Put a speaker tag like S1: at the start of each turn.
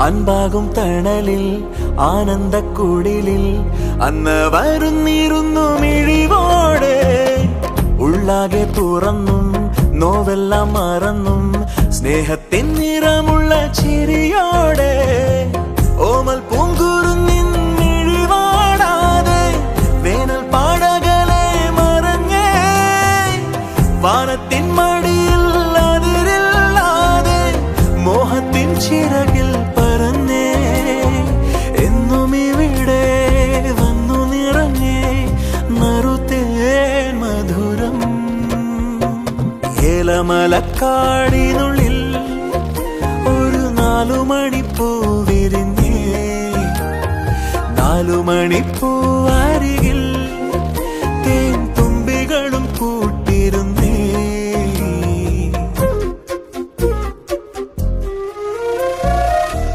S1: അൻപാകും തണലിൽ ആനന്ദക്കുടിലിൽ. അന്ന് വരുന്നിരുന്നു മിഴിവോടെ. ഉള്ളാകെ തുറന്നും നോവെല്ലാം മറന്നും സ്നേഹത്തിൻ നിറമുള്ള ചിരിയോടെ. ഓമൽ പൂങ്കുറുന്നിൻ മിഴിവാടാതെ വേനൽ പാടകളെ മടിയിൽ മോഹത്തിൻ ഏലമലക്കാടിനുള്ളിൽ ഒരു നാലു മണിപ്പൂ വിരിഞ്ഞേ. നാലു മണിപ്പൂവായി